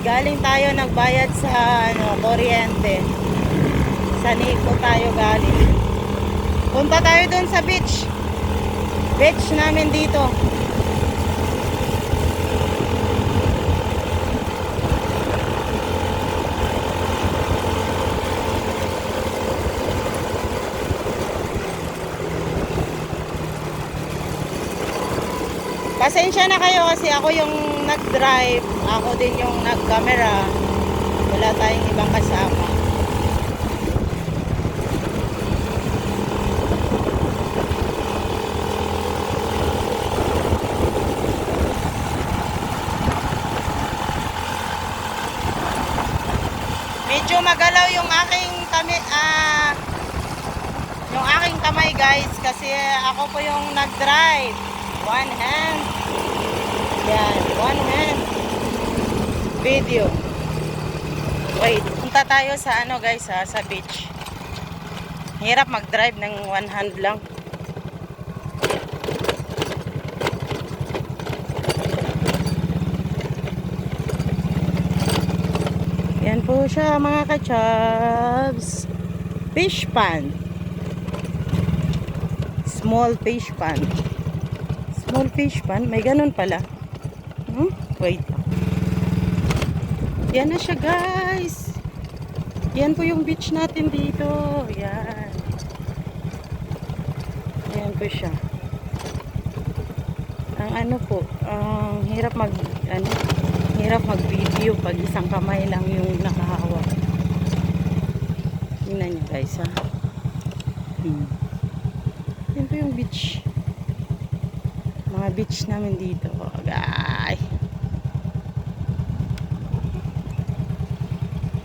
galing tayo nagbayad sa ano, kuryente. Sa Nico tayo galing. Punta tayo doon sa beach. Beach namin dito. Pasensya na kayo kasi ako yung nag-drive. Ako din yung nag-camera. Wala tayong ibang kasama. Medyo magalaw yung aking kami ah yung aking kamay guys kasi ako po yung nag-drive. One hand. Yan, one hand. Video. Wait, punta tayo sa ano guys ha, sa beach. Hirap mag-drive ng one hand lang. Yan po siya mga kachabs. Fish pan. Small fish pan. Small fish pan. May ganun pala. Hmm? Wait. Yan na siya guys. Yan po yung beach natin dito. Yan. Yan po siya. Ang ano po, ang hirap mag ano, hirap mag-video pag isang kamay lang yung nakahawak. Tingnan niyo guys ha. Hmm. Yan po yung beach. Mga beach namin dito. Guys.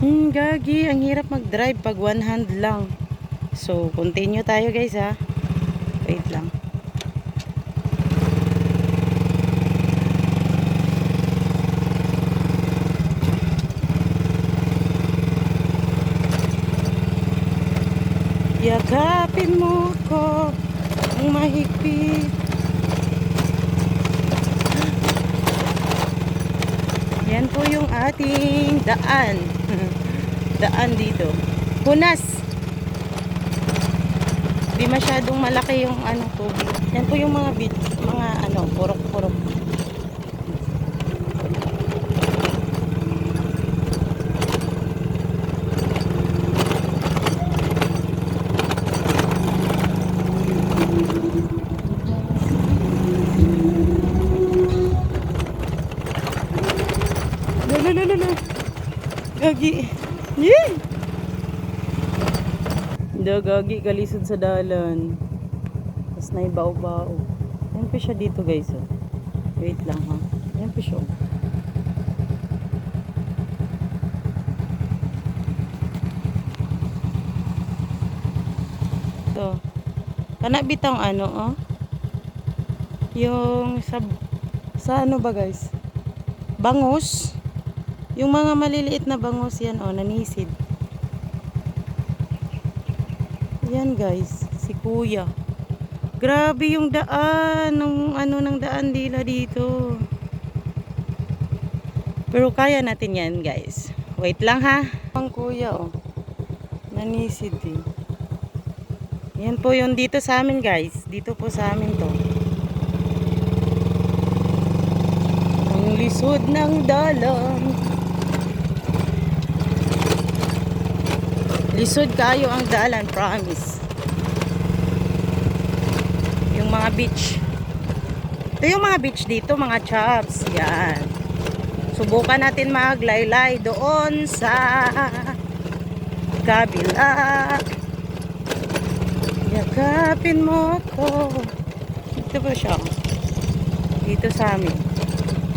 Hmm, gagi. Ang hirap mag-drive pag one hand lang. So, continue tayo guys ha. Wait lang. Yakapin mo ko ang mahigpit. Yan po yung ating daan. daan dito. Punas. Di masyadong malaki yung ano tubig. Yan po yung mga beach, mga ano, purok-purok. Hindi, gagi. Kalisod sa dalan. Tapos na ibaw-baw. Yan pa siya dito, guys. Oh. Wait lang, ha. Yan pa siya. oh. Ito. Kana ano, oh. Yung sa sa ano ba, guys? Bangus. Yung mga maliliit na bangus yan, oh, nanisid. Yan guys, si kuya. Grabe yung daan, ng ano ng daan nila dito. Pero kaya natin yan guys. Wait lang ha. Ang kuya oh. Nanisid din. Yan po yung dito sa amin guys. Dito po sa amin to. Ang lisod ng dalan. Lisod kayo ang dalan, promise. Yung mga beach. Ito yung mga beach dito, mga chops. Yan. Subukan natin maglaylay doon sa kabila. Yakapin mo ko. Dito po siya. Dito sa amin.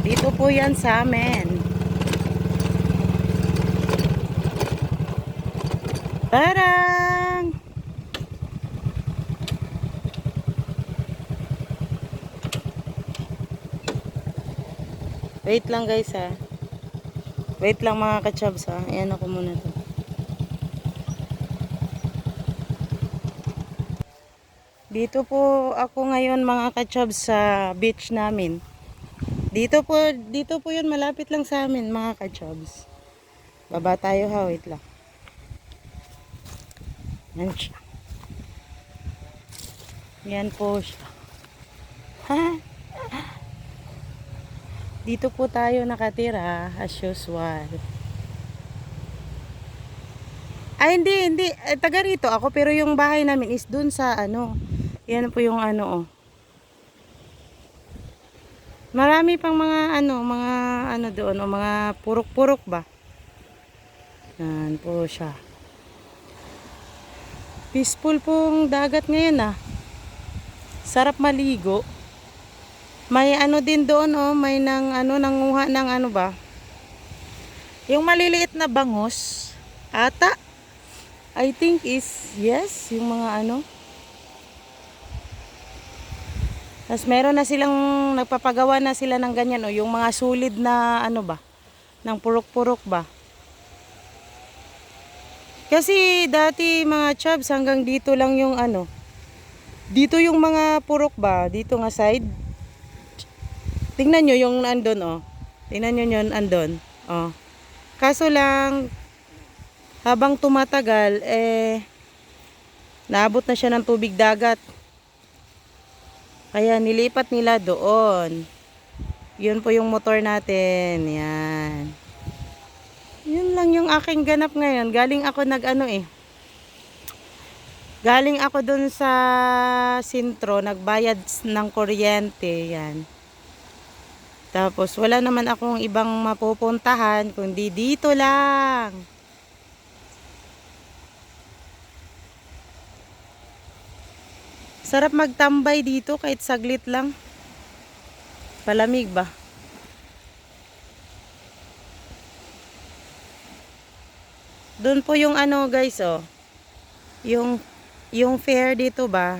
Dito po yan sa amin. Tarang! Wait lang guys ha. Wait lang mga kachabs ha. Ayan ako muna to. Dito po ako ngayon mga kachabs sa beach namin. Dito po, dito po yun, malapit lang sa amin, mga kachobs. Baba tayo ha, wait lang. Yan siya. Yan po siya. Dito po tayo nakatira, as usual. Ay, hindi, hindi. Eh, taga rito ako, pero yung bahay namin is dun sa ano. Yan po yung ano, oh. Marami pang mga ano, mga ano doon, o mga purok-purok ba? Yan po siya. Peaceful pong dagat ngayon ah. Sarap maligo. May ano din doon oh, may nang ano nanguha ng ano ba? Yung maliliit na bangos. Ata. I think is yes, yung mga ano. Tapos meron na silang nagpapagawa na sila ng ganyan o yung mga sulid na ano ba? Ng purok-purok ba? Kasi dati mga chubs hanggang dito lang yung ano. Dito yung mga purok ba? Dito nga side. Tingnan nyo yung andon oh. Tingnan nyo yun andon. Oh. Kaso lang habang tumatagal eh naabot na siya ng tubig dagat. Kaya nilipat nila doon. Yun po yung motor natin. Yan. Yun lang yung aking ganap ngayon. Galing ako nag ano eh. Galing ako dun sa sintro. Nagbayad ng kuryente. Yan. Tapos wala naman akong ibang mapupuntahan. Kundi dito lang. Sarap magtambay dito kahit saglit lang. Palamig ba? Doon po yung ano guys oh. Yung yung fair dito ba?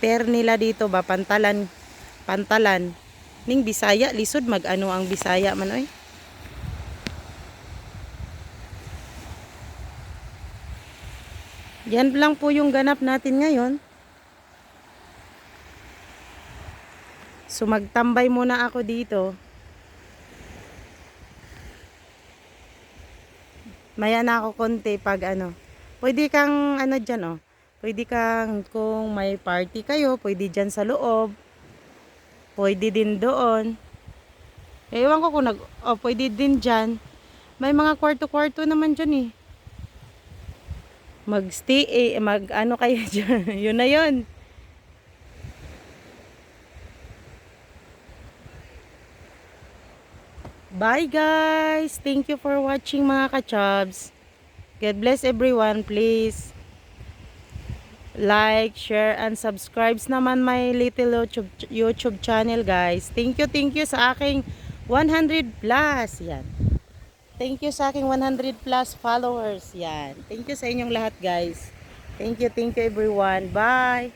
Fair nila dito ba pantalan pantalan ning Bisaya lisod mag ano ang Bisaya man oy. Yan lang po yung ganap natin ngayon. So magtambay muna ako dito. Maya na ako konti pag ano. Pwede kang ano dyan oh. Pwede kang kung may party kayo, pwede dyan sa loob. Pwede din doon. Eh, ewan ko kung nag, oh, pwede din dyan. May mga kwarto-kwarto naman dyan eh. Mag-stay eh, mag ano kayo dyan. yun na yun. Bye guys! Thank you for watching mga kachobs. God bless everyone. Please like, share, and subscribe naman my little YouTube, YouTube channel guys. Thank you, thank you sa aking 100 plus. Yan. Thank you sa aking 100 plus followers. Yan. Thank you sa inyong lahat guys. Thank you, thank you everyone. Bye!